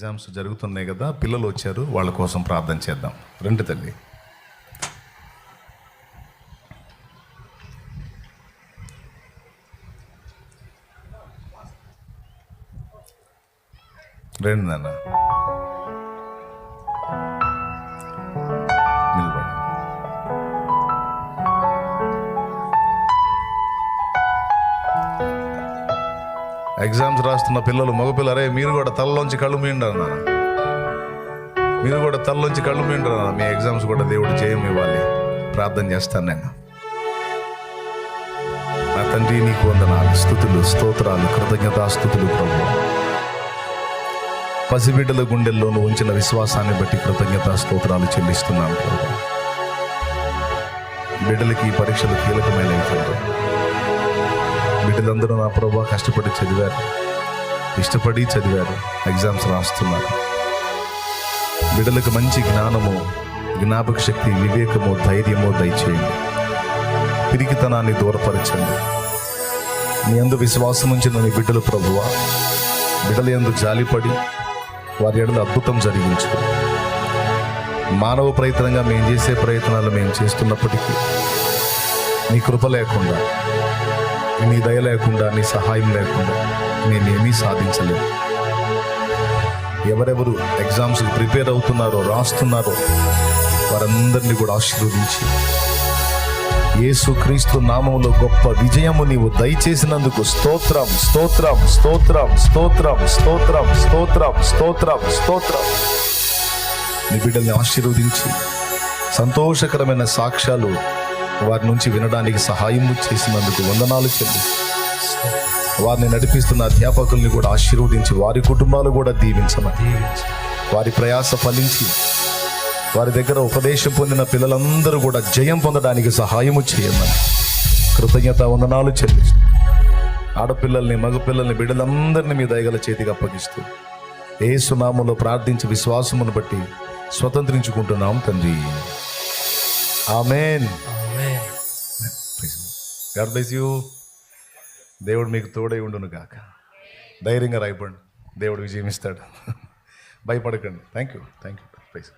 Exams జరుగుతున్నాయి కదా పిల్లలు వచ్చారు వాళ్ళ కోసం ప్రార్థన చేద్దాం. రెండు తల్లి. రెండు నాన్న. ఎగ్జామ్స్ రాస్తున్న పిల్లలు మగపిల్లరే మీరు కూడా తలలోంచి కళ్ళు మీండారు నాన్న మీరు కూడా తలలోంచి కళ్ళు మీండారు నాన్న మీ ఎగ్జామ్స్ కూడా దేవుడు జయం ఇవ్వాలి. ప్రార్థన చేస్తాను నేను. నా తండ్రి నీకు వందనాలు స్థుతులు స్తోత్రాలు కృతజ్ఞతాస్థుతులు ప్రభు. పసిబిడ్డల గుండెల్లోనూ ఉంచిన విశ్వాసాన్ని బట్టి కృతజ్ఞతా స్తోత్రాలు చెల్లిస్తున్నాను ప్రభు. బిడ్డలకి పరీక్షలు కీలకమైన తండ్రి. బిడ్డలందరూ నా ప్రభా కష్టపడి చదివారు. ఇష్టపడి చదివారు. ఎగ్జామ్స్ రాస్తున్నారు. బిడ్డలకు మంచి జ్ఞానము జ్ఞాపక శక్తి వివేకము ధైర్యము దయచేయండి. పిరికితనాన్ని దూరపరచండి. నీ అందు విశ్వాసం ఉంచిన నీ బిడ్డలు ప్రభువ బిడ్డల ఎందు జాలిపడి వారి ఎడల అద్భుతం జరిగించు. మానవ ప్రయత్నంగా మేము చేసే ప్రయత్నాలు మేము చేస్తున్నప్పటికీ నీ కృప లేకుండా నీ దయ లేకుండా నీ సహాయం లేకుండా నేనేమీ సాధించలేను. ఎవరెవరు ఎగ్జామ్స్కి ప్రిపేర్ అవుతున్నారో రాస్తున్నారో వారందరినీ కూడా ఆశీర్వదించి. యేసు క్రీస్తు నామంలో గొప్ప విజయము నీవు దయచేసినందుకు స్తోత్రం స్తోత్రం స్తోత్రం స్తోత్రం స్తోత్రం స్తోత్రం స్తోత్రం స్తోత్రం. నీ బిడ్డల్ని ఆశీర్వదించి సంతోషకరమైన సాక్ష్యాలు వారి నుంచి వినడానికి సహాయం చేసినందుకు వందనాలు చెల్లి. వారిని నడిపిస్తున్న అధ్యాపకుల్ని కూడా ఆశీర్వదించి వారి కుటుంబాలు కూడా దీవించమని. వారి ప్రయాస ఫలించి వారి దగ్గర ఉపదేశం పొందిన పిల్లలందరూ కూడా జయం పొందడానికి సహాయము చేయమని. కృతజ్ఞత వందనాలు చెల్లిస్తూ ఆడపిల్లల్ని మగపిల్లల్ని బిడ్డలందరినీ మీ దయగల చేతికి అప్పగిస్తూ ఏ సునామంలో ప్రార్థించి విశ్వాసమును బట్టి స్వతంత్రించుకుంటున్నాం తండ్రి. ఆమెన్. గాడ్ బ్లెస్ యూ దేవుడు మీకు తోడై ఉండును గాక. ధైర్యంగా రాయపండి దేవుడు విజయం ఇస్తాడు భయపడకండి thank you thank you prize